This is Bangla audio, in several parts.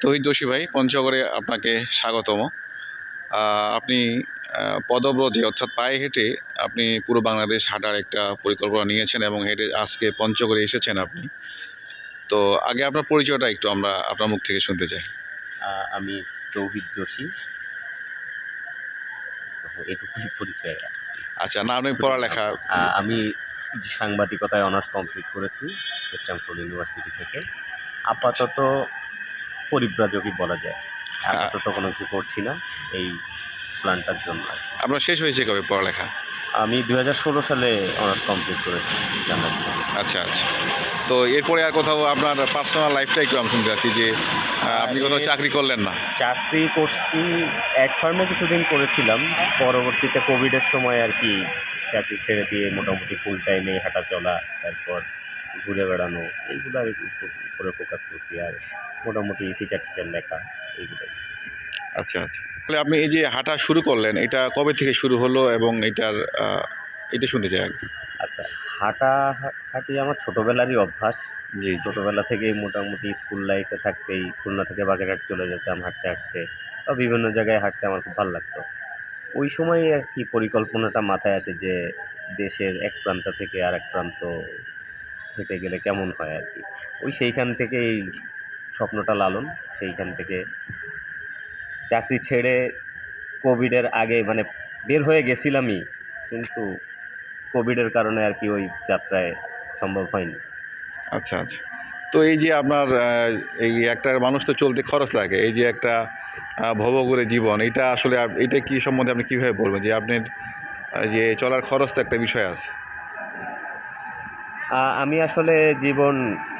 তহিদ যোশী ভাই পঞ্চগড়ে আপনাকে স্বাগতম। আপনি পদব্রজে অর্থাৎ পায়ে হেঁটে আপনি পুরো বাংলাদেশ হাঁটার একটা পরিকল্পনা নিয়েছেন এবং হেঁটে আজকে পঞ্চগড়ে এসেছেন আপনি। তো আগে আপনার পরিচয়টা একটু আমরা আপনার মুখ থেকে শুনতে চাই। আমি তৌহিদ যোশী এটুকুই পরিচয় আচ্ছা না আপনি পড়ালেখা আমি সাংবাদিকতায় অনার্স কমপ্লিট করেছি স্ট্যামফোর্ড ইউনিভার্সিটি থেকে। আপাতত পরিব্রাজকই বলা যায়। আপাতত কোনো কিছু করছি না এই প্ল্যানটার জন্য আপনার শেষ হয়েছে কবে পড়ালেখা? আমি দু হাজার ষোলো সালে অনার্স কমপ্লিট করেছি আচ্ছা আচ্ছা। তো এরপরে আর কোথাও আপনার পার্সোনাল লাইফটা একটু আমি শুনতে চাচ্ছি যে আপনি কোথাও চাকরি করলেন না? চাকরি করছি এক ফার্মে কিছুদিন করেছিলাম। পরবর্তীতে কোভিডের সময় আর কি চাকরি ছেড়ে দিয়ে মোটামুটি ফুল টাইমে হাঁটা চলা তারপর ঘুরে বেড়ানো এইগুলো উপরে ফোকাস করছি আর মোটামুটি ফিচার টিচার লেখা এইগুলোই। আচ্ছা আচ্ছা। তাহলে আপনি এই যে হাঁটা শুরু করলেন এটা কবে থেকে শুরু হলো এবং এটার এটা শুনতে চাই আচ্ছা হাঁটা হাঁটি আমার ছোটোবেলারই অভ্যাস। যে ছোটোবেলা থেকেই মোটামুটি স্কুল লাইফে থাকতেই খুলনা থেকে বাগেরহাট চলে যেতাম হাঁটতে হাঁটতে বা বিভিন্ন জায়গায় হাঁটতে আমার খুব ভালো লাগতো। ওই সময় আর কি পরিকল্পনাটা মাথায় আসে যে দেশের এক প্রান্ত থেকে আর এক প্রান্ত হেঁটে গেলে কেমন হয় আর কি? ওই সেইখান থেকেই স্বপ্নটা লালন সেইখান থেকে চাকরি ছেড়ে কোভিডের আগে মানে বের হয়ে গেছিলামই কিন্তু কোভিডের কারণে আর কি ওই যাত্রায় সম্ভব হয়নি। আচ্ছা আচ্ছা। তো এই যে আপনার এই একটা মানুষ তো চলতে খরচ লাগে এই যে একটা আহ, ভবঘুরে জীবন এটা আসলে এটা কি সম্বন্ধে আপনি কীভাবে বলবেন যে আপনার যে চলার খরচ তো একটা বিষয় আছে? আমি আসলে জীবন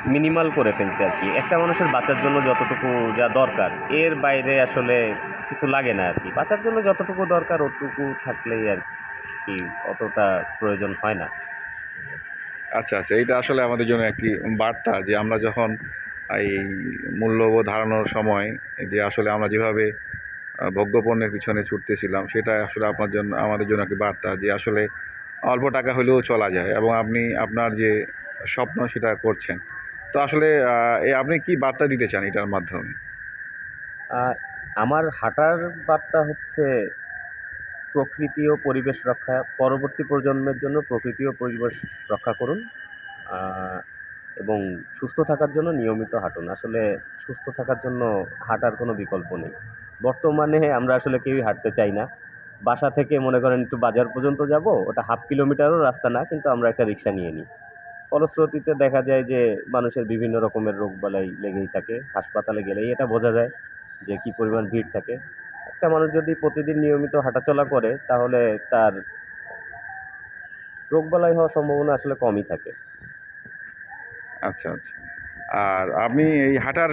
মিনিমাল করে ফেলছি আর কি। একটা মানুষের বাঁচার জন্য যতটুকু যা দরকার, এর বাইরে আসলে কিছু লাগে না আর কি। বাঁচার জন্য যতটুকু দরকার অতটুকু থাকলেই আর কি অতটা প্রয়োজন হয় না। আচ্ছা আচ্ছা এটা আসলে আমাদের জন্য একটি বার্তা যে আমরা যখন এই মূল্যবোধ হারানোর সময় যে আসলে আমরা যেভাবে ভোগ্যপণ্যের পিছনে ছুটতেছিলাম সেটা আসলে আপনার জন্য, আমাদের জন্য একটি বার্তা যে আসলে অল্প টাকা হলেও চলা যায় এবং আপনি আপনার যে স্বপ্ন সেটা করছেন। তো আসলে আপনি কি বার্তা দিতে চান এটার মাধ্যমে? আমার হাঁটার বার্তা হচ্ছে প্রকৃতি ও পরিবেশ রক্ষা। পরবর্তী প্রজন্মের জন্য প্রকৃতি ও পরিবেশ রক্ষা করুন এবং সুস্থ থাকার জন্য নিয়মিত হাঁটুন। আসলে সুস্থ থাকার জন্য হাঁটার কোনো বিকল্প নেই। বর্তমানে আমরা আসলে কেউই হাঁটতে চাই না। বাসা থেকে মনে করেন একটু বাজার পর্যন্ত যাব, ওটা হাফ কিলোমিটারও রাস্তা না, কিন্তু আমরা একটা রিক্সা নিয়ে নিই। ফলশ্রুতিতে দেখা যায় যে মানুষের বিভিন্ন রকমের রোগ রোগবালাই লেগেই থাকে, হাসপাতালে গেলেই এটা বোঝা যায় যে কি পরিমাণ ভিড় থাকে। একটা মানুষ যদি প্রতিদিন নিয়মিত হাঁটাচলা করে, তাহলে তার রোগবালাই হওয়ার সম্ভাবনা আসলে কমই থাকে। আচ্ছা আচ্ছা। আর আপনি এই হাঁটার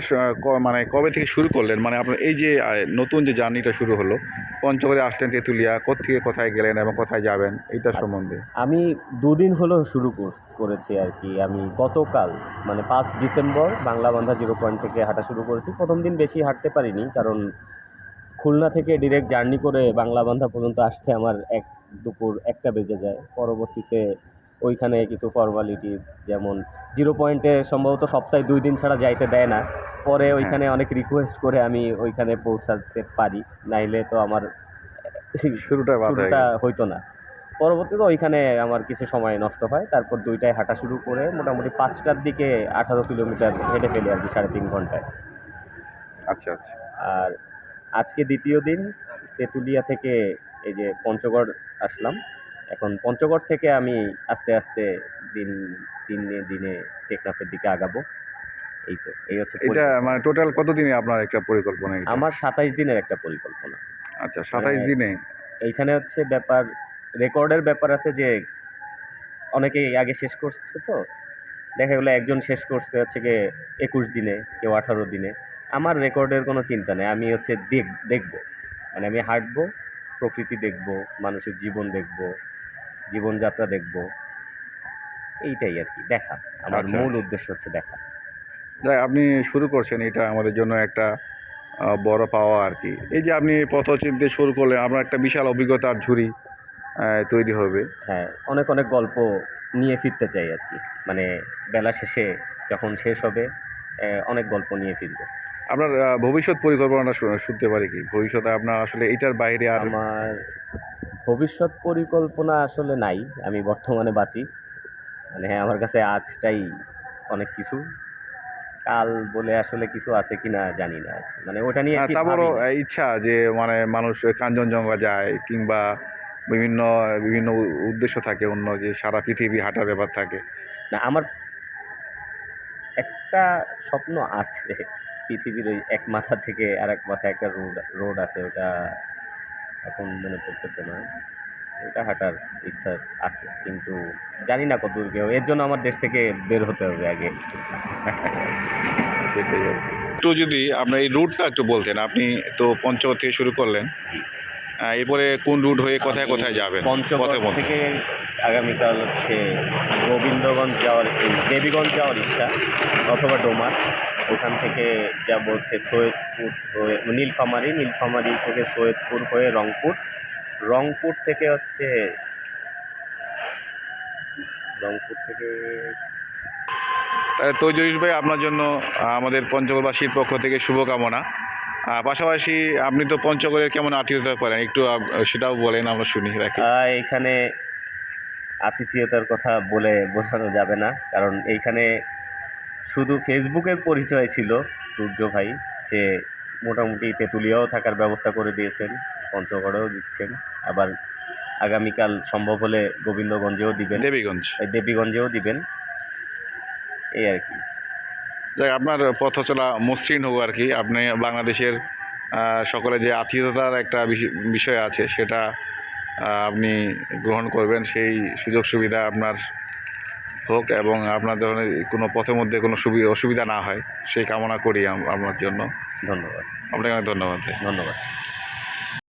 মানে কবে থেকে শুরু করলেন? মানে আপনার এই যে নতুন যে জার্নিটা শুরু হলো পঞ্চগড়ে আসলেন তেঁতুলিয়া কোথেকে কোথায় গেলেন এবং কোথায় যাবেন? এইটা সম্বন্ধে। আমি দুদিন হলো শুরু কর- করেছি আর কি। আমি গতকাল মানে পাঁচ ডিসেম্বর বাংলা বান্ধা জিরো পয়েন্ট থেকে হাঁটা শুরু করেছি। প্রথম দিন বেশি হাঁটতে পারিনি কারণ খুলনা থেকে ডিরেক্ট জার্নি করে বাংলা বান্ধা পর্যন্ত আসতে আমার এক দুপুর একটা বেজে যায়। পরবর্তীতে ওইখানে কিছু ফর্মালিটিস যেমন জিরো পয়েন্টে সম্ভবত সপ্তাহে দুই দিন ছাড়া যাইতে দেয় না। পরে ওইখানে অনেক রিকোয়েস্ট করে আমি ওইখানে পৌঁছাতে পারি। নাইলে তো আমার শুরুটা শুরুটা হইতো না। পরবর্তীতে ওইখানে আমার কিছু সময় নষ্ট হয়। তারপর দুইটায় হাঁটা শুরু করে মোটামুটি পাঁচটার দিকে আঠারো কিলোমিটার হেঁটে ফেলি আর কি সাড়ে তিন ঘন্টায়। আচ্ছা আচ্ছা। আর আজকে দ্বিতীয় দিন তেঁতুলিয়া থেকে এই যে পঞ্চগড় আসলাম। এখন পঞ্চগড় থেকে আমি আস্তে আস্তে দিন দিনে দিনে টেকনাফের দিকে আগাবো। এই তো এই হচ্ছে এটা মানে টোটাল কতদিনে আপনার একটা পরিকল্পনা আমার সাতাইশ দিনের একটা পরিকল্পনা। আচ্ছা সাতাইশ মানে- দিনে? এইখানে হচ্ছে ব্যাপার রেকর্ডের ব্যাপার আছে যে অনেকেই আগে শেষ করছে তো দেখা গেলো একজন শেষ করছে হচ্ছে গিয়ে একুশ দিনে কেউ আঠারো দিনে। আমার রেকর্ডের কোনো চিন্তা নেই আমি হচ্ছে দেখ দেখব। মানে আমি হাঁটবো প্রকৃতি দেখব মানুষের জীবন দেখব। জীবনযাত্রা দেখব। এইটাই আর কি দেখা। আমার আচ্ছা, মূল আচ্ছা। উদ্দেশ্য হচ্ছে দেখা। যাই আপনি শুরু করছেন এটা আমাদের জন্য একটা বড় পাওয়া আর কি। এই যে আপনি পথ চিনতে শুরু করলেন আপনার একটা বিশাল অভিজ্ঞতার ঝুড়ি তৈরি হবে। হ্যাঁ অনেক অনেক গল্প নিয়ে ফিরতে চাই আর কি। মানে বেলা শেষে যখন শেষ হবে অনেক গল্প নিয়ে ফিরবো। আপনার ভবিষ্যৎ পরিকল্পনাটা শুনতে পারি কি? ভবিষ্যতে আপনার আসলে এটার বাইরে আর আমার ভবিষ্যৎ পরিকল্পনা আসলে নাই আমি বর্তমানে বাঁচি। মানে হ্যাঁ আমার কাছে আজটাই অনেক কিছু। কাল বলে আসলে কিছু আছে কিনা জানি না। মানে ওটা নিয়ে হ্যাঁ। আহ, ইচ্ছা যে মানে মানুষ কাঞ্চনজঙ্ঘা যায় কিংবা বিভিন্ন বিভিন্ন উদ্দেশ্য থাকে অন্য যে সারা পৃথিবী হাঁটার ব্যাপার থাকে। না আমার একটা স্বপ্ন আছে। পৃথিবীর ওই এক মাথা থেকে আর এক মাথা একটা রোড রোড আছে ওটা এখন মনে পড়তেছে না। এটা হাঁটার ইচ্ছা আছে কিন্তু জানি না কত দূর কেউ এর জন্য আমার দেশ থেকে বের হতে হবে আগে। একটু যদি আপনার এই রুটটা একটু বলতেন আপনি তো পঞ্চগড় থেকে শুরু করলেন। এরপরে কোন রুট হয়ে কোথায় কোথায় যাবেন? পঞ্চগড় থেকে আগামীকাল হচ্ছে গোবিন্দগঞ্জ যাওয়ার দেবীগঞ্জ যাওয়ার ইচ্ছা অথবা ডোমার ওখান থেকে যাব হচ্ছে সৈয়দপুর হয়ে নীলফামারি নীলফামারি থেকে সৈয়দপুর হয়ে রংপুর। রংপুর থেকে হচ্ছে রংপুর থেকে তাহলে তৈজরিস ভাই আপনার জন্য আমাদের পঞ্চগড়বাসীর পক্ষ থেকে শুভকামনা। পাশাপাশি আপনি তো পঞ্চগড়ের কেমন আত্মীয়তা করেন? একটু সেটাও বলেন আমরা শুনি রাখি। এখানে আতিথেয়তার কথা বলে বোঝানো যাবে না কারণ এইখানে শুধু ফেসবুকের পরিচয় ছিল সূর্য ভাই। সে মোটামুটি তেঁতুলিয়াও থাকার ব্যবস্থা করে দিয়েছেন পঞ্চগড়েও দিচ্ছেন। আবার আগামীকাল সম্ভব হলে গোবিন্দগঞ্জেও দিবেন। দেবীগঞ্জ। দেবীগঞ্জেও দিবেন। এই আর কি। আপনার পথ চলা মসৃণ হোক আর কি। আপনি বাংলাদেশের সকলে যে আত্মীয়তার একটা বিষ- বিষয় আছে সেটা আপনি গ্রহণ করবেন। সেই সুযোগ সুবিধা আপনার হোক এবং আপনার ধরনের কোনো পথের মধ্যে কোনো সুবিধা অসুবিধা না হয় সেই কামনা করি আপনার জন্য। ধন্যবাদ। আপনাকে অনেক ধন্যবাদ ধন্যবাদ।